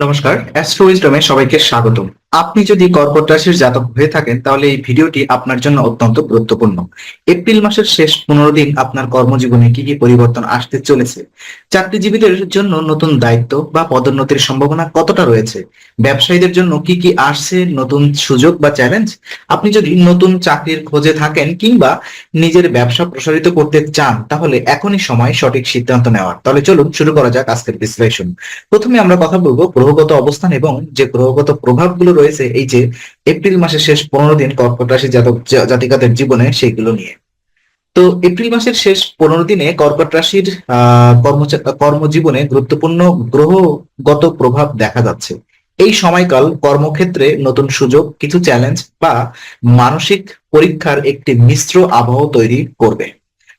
নমস্কার অ্যাস্ট্রো উইজডমে সবাইকে স্বাগতম। আপনি যদি কর্কট রাশির জাতক হয়ে থাকেন, তাহলে এই ভিডিওটি আপনার জন্য অত্যন্ত গুরুত্বপূর্ণ। এপ্রিল মাসের শেষ পনেরো দিন আপনার কর্মজীবনে কি কি পরিবর্তন আসতে চলেছে? চাকরিজীবীদের জন্য নতুন দায়িত্ব বা পদোন্নতির সম্ভাবনা কতটা রয়েছে? ব্যবসায়ীদের জন্য কি কি আসছে? নতুন সুযোগ বা চ্যালেঞ্জ আপনি যদি নতুন চাকরির খোঁজে থাকেন কিংবা নিজের ব্যবসা প্রসারিত করতে চান, তাহলে এখনই সময় সঠিক সিদ্ধান্ত নেওয়ার। তাহলে চলুন, শুরু করা যাক আজকের বিশ্লেষণ। প্রথমে আমরা কথা বলব গ্রহগত অবস্থান এবং যে গ্রহগত প্রভাবগুলো রয়েছে এই যে এপ্রিল মাসের শেষ পনেরো দিন কর্কট রাশি জাতক জাতিকাদের জীবনে সেগুলো নিয়ে। তো এপ্রিল মাসের শেষ পনেরো দিনে কর্কট রাশির কর্মজীবনে গুরুত্বপূর্ণ গ্রহগত প্রভাব দেখা যাচ্ছে। এই সময়কাল কর্মক্ষেত্রে নতুন সুযোগ, কিছু চ্যালেঞ্জ বা মানসিক পরীক্ষার একটি মিশ্র আবহাওয়া তৈরি করবে।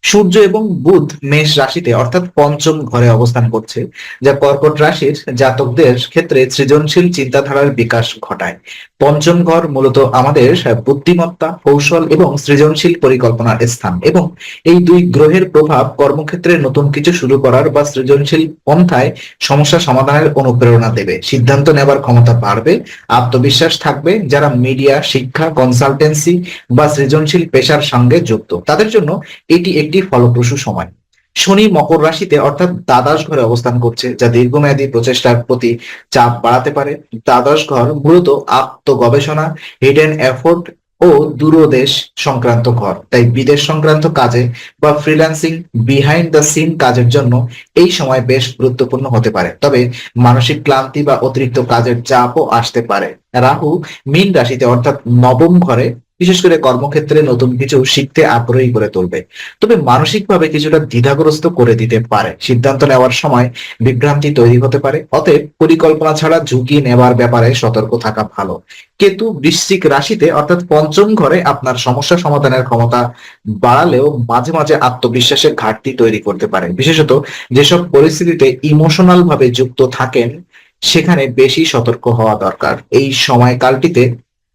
সূর্য এবং বুধ মেষ রাশিতে অর্থাৎ পঞ্চম ঘরে অবস্থান করছে, যা কর্কট রাশির জাতকদের ক্ষেত্রে সৃজনশীল চিন্তাধারার বিকাশ ঘটায়। পঞ্চম ঘর মূলত আমাদের বুদ্ধিমত্তা, কৌশল এবং সৃজনশীল পরিকল্পনার স্থান এবং এই দুই গ্রহের প্রভাব কর্মক্ষেত্রে নতুন কিছু শুরু করার বা সৃজনশীল পন্থায় সমস্যা সমাধানের অনুপ্রেরণা দেবে। সিদ্ধান্ত নেবার ক্ষমতা বাড়বে, আত্মবিশ্বাস থাকবে, যারা মিডিয়া, শিক্ষা কনসালটেন্সি বা সৃজনশীল পেশার সঙ্গে যুক্ত। তাদের জন্য এটি একটি ফলপ্রসূ সময়। শনি মকর রাশিতে অর্থাৎ দ্বাদশ ঘরে অবস্থান করছে, যা দীর্ঘমেয়াদী প্রচেষ্টার প্রতি চাপ বাড়াতে পারে। দ্বাদশ ঘর মূলত আত্মগবেষণা হিডেন এফোর্ট ও দূরদেশ সংক্রান্ত ঘর। তাই বিদেশ সংক্রান্ত কাজে বা ফ্রিল্যান্সিং বিহাইন্ড দ্য সিন কাজের জন্য এই সময় বেশ গুরুত্বপূর্ণ হতে পারে। তবে মানসিক ক্লান্তি বা অতিরিক্ত কাজের চাপও আসতে পারে। রাহু মীন রাশিতে অর্থাৎ নবম ঘরে বিশেষ করে কর্মক্ষেত্রে নতুন কিছু শিখতে আগ্রহী করে তুলবে। তবে মানসিকভাবে কিছুটা দ্বিধাগ্রস্ত করে দিতে পারে। সিদ্ধান্ত নেওয়ার সময় বিভ্রান্তি তৈরি হতে পারে। অতএব পরিকল্পনা ছাড়া ঝুঁকি নেওয়ার ব্যাপারে সতর্ক থাকা ভালো। কেতু বৃশ্চিক রাশিতে, অর্থাৎ পঞ্চম ঘরে, আপনার সমস্যা সমাধানের ক্ষমতা বাড়ালেও মাঝে মাঝে আত্মবিশ্বাসের ঘাটতি তৈরি করতে পারে। বিশেষত যেসব পরিস্থিতিতে ইমোশনাল ভাবে যুক্ত থাকেন, সেখানে বেশি সতর্ক হওয়া দরকার। এই সময়কালটিতে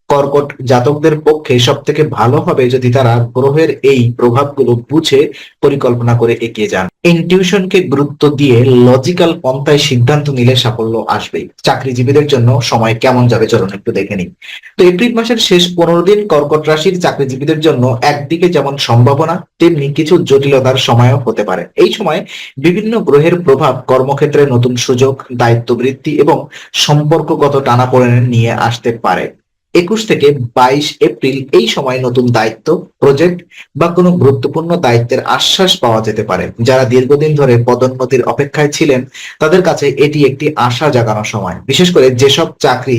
কর্কট জাতকদের পক্ষে সব থেকে ভালো হবে যদি তারা গ্রহের এই প্রভাবগুলো বুঝে পরিকল্পনা করে এগিয়ে যান। ইনটিউশনকে গুরুত্ব দিয়ে লজিক্যাল পন্থায় সিদ্ধান্ত নিলে সাফল্য আসবেই। চাকরিজীবীদের জন্য সময় কেমন যাবে চলুন একটু দেখে নিই। তো এপ্রিল মাসের শেষ পনেরো দিন কর্কট রাশির চাকরিজীবীদের জন্য একদিকে যেমন সম্ভাবনা, তেমনি কিছু জটিলতার সময়ও হতে পারে। এই সময় বিভিন্ন গ্রহের প্রভাব কর্মক্ষেত্রে নতুন সুযোগ দায়িত্ব বৃদ্ধি এবং সম্পর্কগত টানাপোড়েন নিয়ে আসতে পারে। একুশ থেকে বাইশ এপ্রিল এই সময় নতুন দায়িত্ব প্রজেক্ট বা কোনো গুরুত্বপূর্ণ দায়িত্বের আশ্বাস পাওয়া যেতে পারে। যারা দীর্ঘদিন ধরে পদোন্নতির অপেক্ষায় ছিলেন, তাদের কাছে এটি একটি আশা জাগানো সময়। বিশেষ করে যেসব চাকরি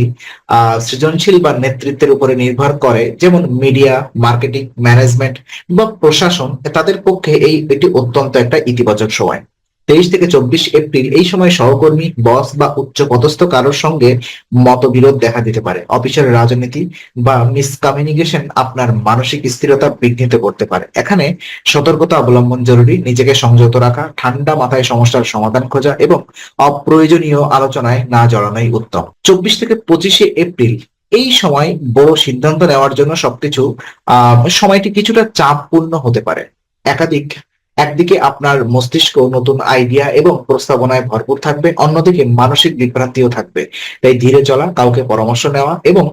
সৃজনশীল বা নেতৃত্বের উপরে নির্ভর করে, যেমন মিডিয়া, মার্কেটিং, ম্যানেজমেন্ট বা প্রশাসন, তাদের পক্ষে এই এটি অত্যন্ত একটা ইতিবাচক সময়। তেইশ থেকে চব্বিশ এপ্রিল এই সময় সহকর্মী, বস বা উচ্চ পদস্থ কারোর সঙ্গে মতবিরোধ দেখা দিতে পারে। অফিসের রাজনীতি বা মিসকমিউনিকেশন আপনার মানসিক স্থিরতা বিঘ্নিত করতে পারে। এখানে সতর্কতা অবলম্বন জরুরি, নিজেকে সংযত রাখা, ঠান্ডা মাথায় সমস্যার সমাধান খোঁজা এবং অপ্রয়োজনীয় আলোচনায় না জড়ানোই উত্তম। চব্বিশ থেকে পঁচিশে এপ্রিল, এই সময় বড় সিদ্ধান্ত নেওয়ার জন্য সবকিছু, আহ, সময়টি কিছুটা চাপপূর্ণ হতে পারে। একাধিক একদিকে আপনার মস্তিষ্ক নতুন আইডিয়া এবং প্রস্তাবনায় ভরপুর থাকবে, অন্যদিকে মানসিক বিভ্রান্তিও থাকবে। তাই ধীরে চলা, কাউকে পরামর্শ নেওয়া এবং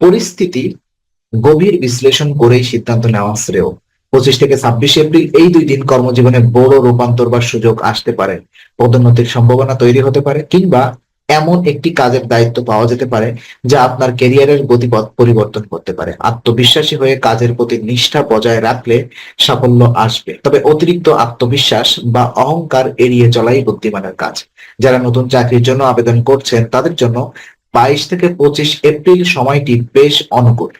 পরিস্থিতি গভীর বিশ্লেষণ করেই সিদ্ধান্ত নেওয়া শ্রেয়। পঁচিশ থেকে ছাব্বিশ এপ্রিল এই দুই দিন কর্মজীবনে বড় রূপান্তর বা সুযোগ আসতে পারে। পদোন্নতির সম্ভাবনা তৈরি হতে পারে কিংবা এমন একটি কাজের দায়িত্ব পাওয়া যেতে পারে যা আপনার ক্যারিয়ারের গতিপথ পরিবর্তন করতে পারে। আত্মবিশ্বাসী হয়ে কাজের প্রতি নিষ্ঠা বজায় রাখলে সাফল্য আসবে। তবে অতিরিক্ত আত্মবিশ্বাস বা অহংকার এড়িয়ে চলাই বুদ্ধিমানের কাজ। যারা নতুন চাকরির জন্য আবেদন করছেন, তাদের জন্য বাইশ থেকে পঁচিশ এপ্রিল সময়টি বেশ অনুকূল।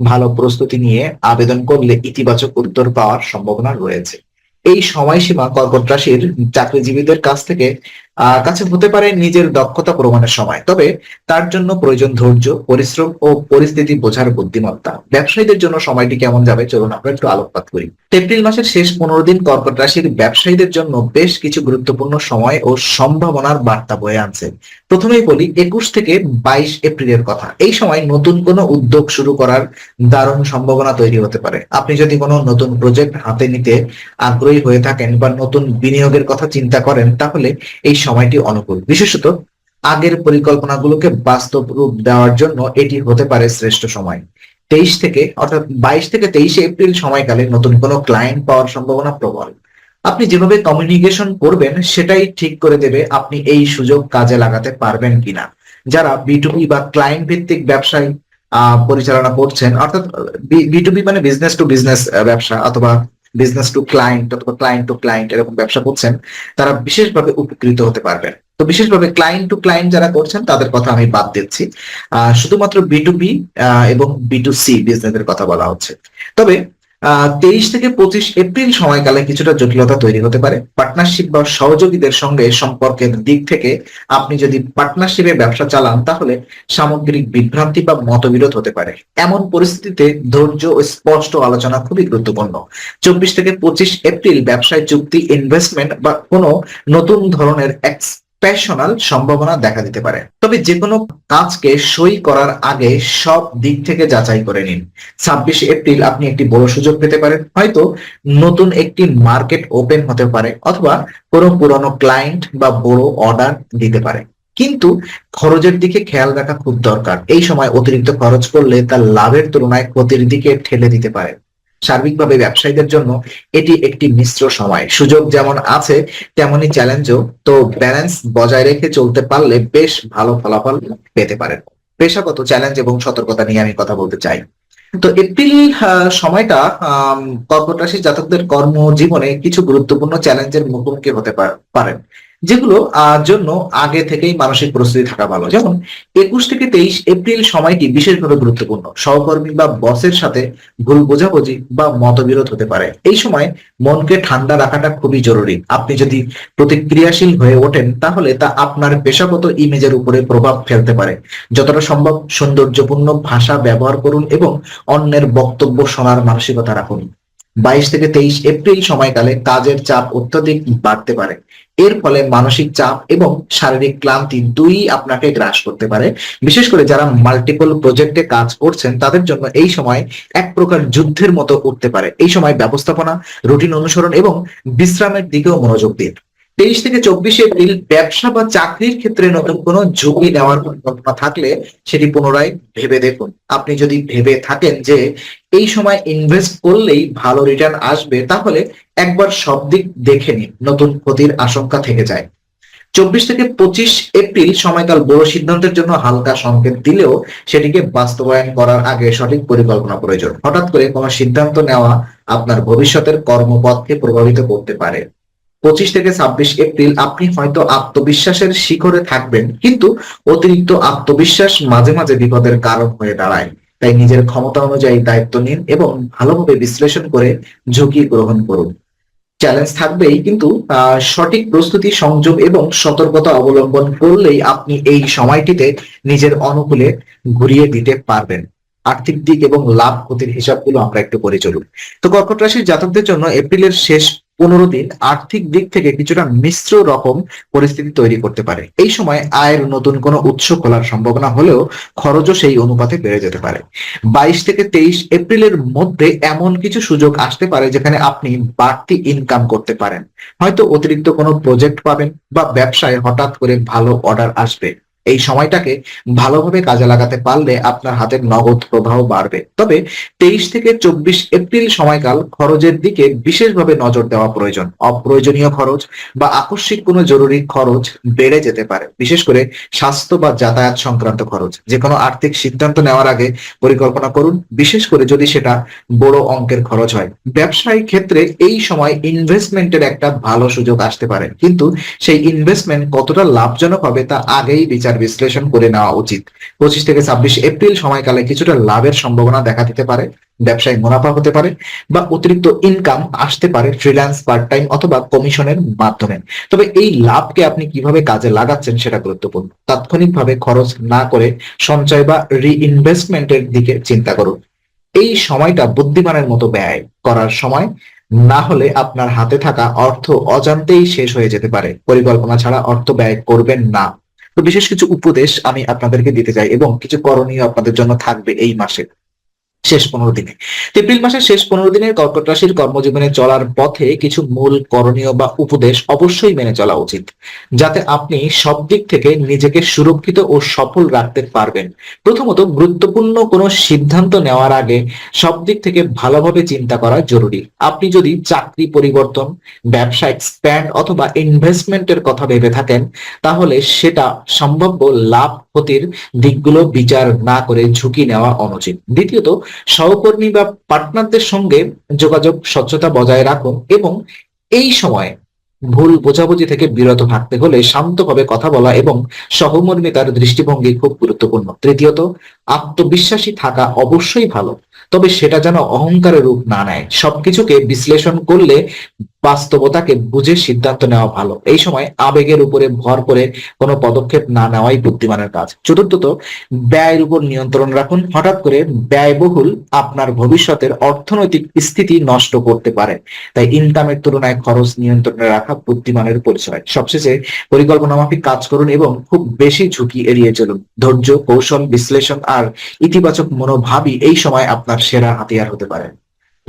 ভালো প্রস্তুতি নিয়ে আবেদন করলে ইতিবাচক উত্তর পাওয়ার সম্ভাবনা রয়েছে। এই সময়সীমা কর্কট রাশির চাকরিজীবীদের কাছ থেকে কাছে হতে পারে নিজের দক্ষতা প্রমাণের সময়। তবে তার জন্য প্রয়োজন ধৈর্য, পরিশ্রম ও পরিস্থিতি বোঝার বুদ্ধিমত্তা। ব্যবসায়ীদের জন্য সময়টি কেমন যাবে? চলুন আমরা একটু আলোকপাত করি। এপ্রিল মাসের শেষ পনেরো দিন কর্কট রাশির ব্যবসায়ীদের জন্য বেশ কিছু গুরুত্বপূর্ণ সময় ও সম্ভাবনার বার্তা বয়ে আনছে। প্রথমেই বলি, একুশ থেকে বাইশ এপ্রিলের কথা। এই সময় নতুন কোনো উদ্যোগ শুরু করার দারুণ সম্ভাবনা তৈরি হতে পারে। আপনি যদি কোনো নতুন প্রজেক্ট হাতে নিতে আগ্রহী হয়ে থাকেন বা নতুন বিনিয়োগের কথা চিন্তা করেন, তাহলে এই সময়টি অনুকূল। বিশেষত আগের পরিকল্পনাগুলোকে বাস্তব রূপ দেওয়ার জন্য এটি হতে পারে শ্রেষ্ঠ সময়। তেইশ থেকে, অর্থাৎ বাইশ থেকে তেইশে এপ্রিল সময়কালে নতুন কোনো ক্লায়েন্ট পাওয়ার সম্ভাবনা প্রবল। আপনি যেভাবে কমিউনিকেশন করবেন, সেটাই ঠিক করে দেবে আপনি এই সুযোগ কাজে লাগাতে পারবেন কিনা। যারা বিটুবি বা ক্লায়েন্ট ভিত্তিক ব্যবসায় পরিচালনা করছেন, অর্থাৎ বিটুবি মানে বিজনেস টু বিজনেস ব্যবসা অথবা বিজনেস টু ক্লায়েন্ট অথবা ক্লায়েন্ট টু ক্লায়েন্ট এরকম ব্যবসা করছেন, তারা বিশেষভাবে উপকৃত হতে পারবেন। তো বিশেষভাবে ক্লায়েন্ট টু ক্লায়েন্ট যারা করছেন, তাদের কথা আমি বাদ দিচ্ছি। শুধুমাত্র বি টু বি এবং বি টু সি বিজনেসের কথা বলা হচ্ছে। তবে তেইশ থেকে পঁচিশ এপ্রিল সময়কালে কিছুটা জটিলতা তৈরি হতে পারে। পার্টনারশিপ বা সহযোগীদের সঙ্গে সম্পর্কের দিক থেকে আপনি যদি পার্টনারশিপে ব্যবসা চালান, তাহলে সামগ্রিক বিভ্রান্তি বা মতবিরোধ হতে পারে। এমন পরিস্থিতিতে ধৈর্য ও স্পষ্ট আলোচনা খুবই গুরুত্বপূর্ণ। চব্বিশ থেকে পঁচিশ এপ্রিল ব্যবসায় চুক্তি ইনভেস্টমেন্ট বা কোনো নতুন ধরনের এক্সপ্যাশনাল সম্ভাবনা দেখা দিতে পারে। তবে যে কোনো কাজকে সই করার আগে সব দিক থেকে যাচাই করে নিন। ছাব্বিশে এপ্রিল আপনি একটি বড় সুযোগ পেতে পারেন। হয়তো নতুন একটি মার্কেট ওপেন হতে পারে অথবা কোনো পুরনো ক্লায়েন্ট বা বড় অর্ডার দিতে পারে। কিন্তু খরচের দিকে খেয়াল রাখা খুব দরকার। এই সময় অতিরিক্ত খরচ করলে তার লাভের তুলনায় ক্ষতির দিকে ঠেলে দিতে পারে। সার্বিকভাবে ব্যবসায়ীদের জন্য এটি একটি মিশ্র সময়। সুযোগ যেমন আছে, তেমনি চ্যালেঞ্জও তো ব্যালেন্স বজায় রেখে চলতে পারলে বেশ ভালো ফলাফল পেতে পারেন। পেশাগত চ্যালেঞ্জ এবং সতর্কতা নিয়ে আমি কথা বলতে চাই। তো এপ্রিল সময়টা কর্কট রাশির জাতকদের কর্মজীবনে কিছু গুরুত্বপূর্ণ চ্যালেঞ্জের মুখোমুখি হতে পার- পারেন। যেগুলো জন্য আগে থেকেই মানসিক প্রস্তুতি থাকা ভালো। যেমন একুশ থেকে তেইশ এপ্রিল সময়টি বিশেষভাবে গুরুত্বপূর্ণ। সহকর্মী বা বসের সাথে ভুল বোঝাবুঝি বা মতবিরোধ হতে পারে। এই সময় মনকে ঠান্ডা রাখাটা খুবই জরুরি। আপনি যদি প্রতিক্রিয়াশীল হয়ে ওঠেন, তাহলে তা আপনার পেশাগত ইমেজের উপরে প্রভাব ফেলতে পারে। যতটা সম্ভব সৌন্দর্যপূর্ণ ভাষা ব্যবহার করুন এবং অন্যের বক্তব্য শোনার মানসিকতা রাখুন। বাইশ থেকে তেইশ এপ্রিল সময়কালে কাজের চাপ অত্যধিক বাড়তে পারে। এর ফলে মানসিক চাপ এবং শারীরিক ক্লান্তি দুই আপনাকে গ্রাস করতে পারে। বিশেষ করে যারা মাল্টিপল প্রজেক্টে কাজ করছেন, তাদের জন্য এই সময় এক প্রকার যুদ্ধের মতো উঠতে পারে। এই সময় ব্যবস্থাপনা, রুটিন অনুসরণ এবং বিশ্রামের দিকেও মনোযোগ দিন। তেইশ থেকে চব্বিশ এপ্রিল ব্যবসা বা চাকরির ক্ষেত্রে নতুন কোনো ঝুঁকি নেওয়ার পরিকল্পনা থাকলে সেটি পুনরায় ভেবে দেখুন। আপনি যদি ভেবে থাকেন যে এই সময় ইনভেস্ট করলেই ভালো রিটার্ন আসবে, তাহলে একবার সব দিক দেখে নিন, নতুন ক্ষতির আশঙ্কা থেকে যায়। চব্বিশ থেকে পঁচিশ এপ্রিল সময়কাল বড় সিদ্ধান্তের জন্য হালকা সংকেত দিলেও সেটিকে বাস্তবায়ন করার আগে সঠিক পরিকল্পনা প্রয়োজন। হঠাৎ করে কোনো সিদ্ধান্ত নেওয়া আপনার ভবিষ্যতের কর্মপথকে প্রভাবিত করতে পারে। পঁচিশ থেকে ছাব্বিশ এপ্রিল আপনি হয়তো আত্মবিশ্বাসের শিখরে থাকবেন, কিন্তু অতিরিক্ত আত্মবিশ্বাস মাঝে মাঝে বিপদের কারণ হয়ে দাঁড়ায়। তাই নিজের ক্ষমতা অনুযায়ী দায়িত্ব নিন এবং ভালোভাবে বিশ্লেষণ করে ঝুঁকি গ্রহণ করুন। চ্যালেঞ্জ থাকবেই, কিন্তু সঠিক প্রস্তুতি সংযম এবং সতর্কতা অবলম্বন করলেই আপনি এই সময়টিতে নিজের অনুকূলে ঘুরিয়ে দিতে পারবেন। আর্থিক দিক এবং লাভ ক্ষতির হিসাবগুলো আমরা একটু করে চলুন। তো কর্কট রাশির জাতকদের জন্য এপ্রিলের শেষ পনেরো দিন আর্থিক দিক থেকে কিছুটা মিশ্র রকম পরিস্থিতি তৈরি করতে পারে। এই সময় আয়ের নতুন কোনো উৎস খোলার সম্ভাবনা হলেও খরচও সেই অনুপাতে বেড়ে যেতে পারে। বাইশ থেকে তেইশ এপ্রিলের মধ্যে এমন কিছু সুযোগ আসতে পারে যেখানে আপনি বাড়তি ইনকাম করতে পারেন। হয়তো অতিরিক্ত কোনো প্রজেক্ট পাবেন বা ব্যবসায় হঠাৎ করে ভালো অর্ডার আসবে। এই সময়টাকে ভালোভাবে কাজে লাগাতে পারলে আপনার হাতের নগদ প্রবাহ বাড়বে। তবে তেইশ থেকে চব্বিশ এপ্রিল সময়কাল খরচের দিকে বিশেষভাবে নজর দেওয়া প্রয়োজন। অপ্রয়োজনীয় খরচ বা আকস্মিক কোনো জরুরি খরচ বেড়ে যেতে পারে। বিশেষ করে স্বাস্থ্য বা যাতায়াত সংক্রান্ত খরচ। যে কোনো আর্থিক সিদ্ধান্ত নেওয়ার আগে পরিকল্পনা করুন। বিশেষ করে যদি সেটা বড় অঙ্কের খরচ হয়। ব্যবসায়িক ক্ষেত্রে এই সময় ইনভেস্টমেন্টের একটা ভালো সুযোগ আসতে পারে। কিন্তু সেই ইনভেস্টমেন্ট কতটা লাভজনক হবে তা আগেই বিচার বিশ্লেষণ করে নেওয়া উচিত। পঁচিশ থেকে ছাব্বিশ এপ্রিল সময়কালে কিছুটা লাভের সম্ভাবনা দেখা দিতে পারে, ব্যবসায় মুনাফা হতে পারে বা অতিরিক্ত ইনকাম আসতে পারে ফ্রিল্যান্স পার্ট টাইম অথবা কমিশনের মাধ্যমে। তবে এই লাভকে আপনি কীভাবে কাজে লাগাচ্ছেন সেটা গুরুত্বপূর্ণ। তাৎক্ষণিকভাবে খরচ না করে সঞ্চয় বা রিইনভেস্টমেন্টের দিকে চিন্তা করুন। এই সময়টা বুদ্ধিমানের মতো ব্যয় করার সময় না হলে আপনার হাতে থাকা অর্থ অজান্তেই শেষ হয়ে যেতে পারে। পরিকল্পনা ছাড়া অর্থ ব্যয় করবেন না। তো বিশেষ কিছু উপদেশ আমি আপনাদেরকে দিতে চাই এবং কিছু করণীয় আপনাদের জন্য থাকবে এই মাসে। শেষ পনেরো দিনে। এপ্রিল মাসের শেষ পনেরো দিনের কর্কট রাশির কর্মজীবনে চলার পথে কিছু মূল করণীয় বা উপদেশ অবশ্যই মেনে চলা উচিত, যাতে আপনি সব দিক থেকে নিজেকে সুরক্ষিত ও সফল রাখতে পারবেন। প্রথমত, গুরুত্বপূর্ণ কোনো সিদ্ধান্ত নেওয়ার আগে সব দিক থেকে ভালোভাবে চিন্তা করা জরুরি। আপনি যদি চাকরি পরিবর্তন, ব্যবসা এক্সপ্যান্ড অথবা ইনভেস্টমেন্টের কথা ভেবে থাকেন, তাহলে সেটা সম্ভাব্য লাভ ক্ষতির দিকগুলো বিচার না করে ঝুঁকি নেওয়া অনুচিত। দ্বিতীয়ত সহকর্মী বা পার্টনারদের সঙ্গে যোগাযোগ, স্বচ্ছতা বজায় রাখুন এবং এই সময় ভুল বোঝাবুঝি থেকে বিরত থাকতে হলে শান্তভাবে কথা বলা এবং সহমর্মিতার দৃষ্টিভঙ্গি খুব গুরুত্বপূর্ণ। তৃতীয়ত, আত্মবিশ্বাসী থাকা অবশ্যই ভালো, তবে সেটা যেন অহংকারের রূপ না নেয়। সবকিছুকে বিশ্লেষণ করলে বাস্তবতাকে বুঝে সিদ্ধান্ত নেওয়া ভালো। এই সময় আবেগের উপরে ভর করে কোনো পদক্ষেপ না নেওয়াই বুদ্ধিমানের কাজ। চতুর্থত, ব্যয়ের উপর নিয়ন্ত্রণ রাখুন। হঠাৎ করে ব্যয়বহুল আপনার ভবিষ্যতের অর্থনৈতিক স্থিতি নষ্ট করতে পারে। তাই ইনকামের তুলনায় খরচ নিয়ন্ত্রণে রাখা বুদ্ধিমানের পরিচয়। সবশেষে, পরিকল্পনা মাফিক কাজ করুন এবং খুব বেশি ঝুঁকি এড়িয়ে চলুন। ধৈর্য, কৌশল, বিশ্লেষণ আর ইতিবাচক মনোভাবই এই সময় আপনার সেরা হাতিয়ার হতে পারে।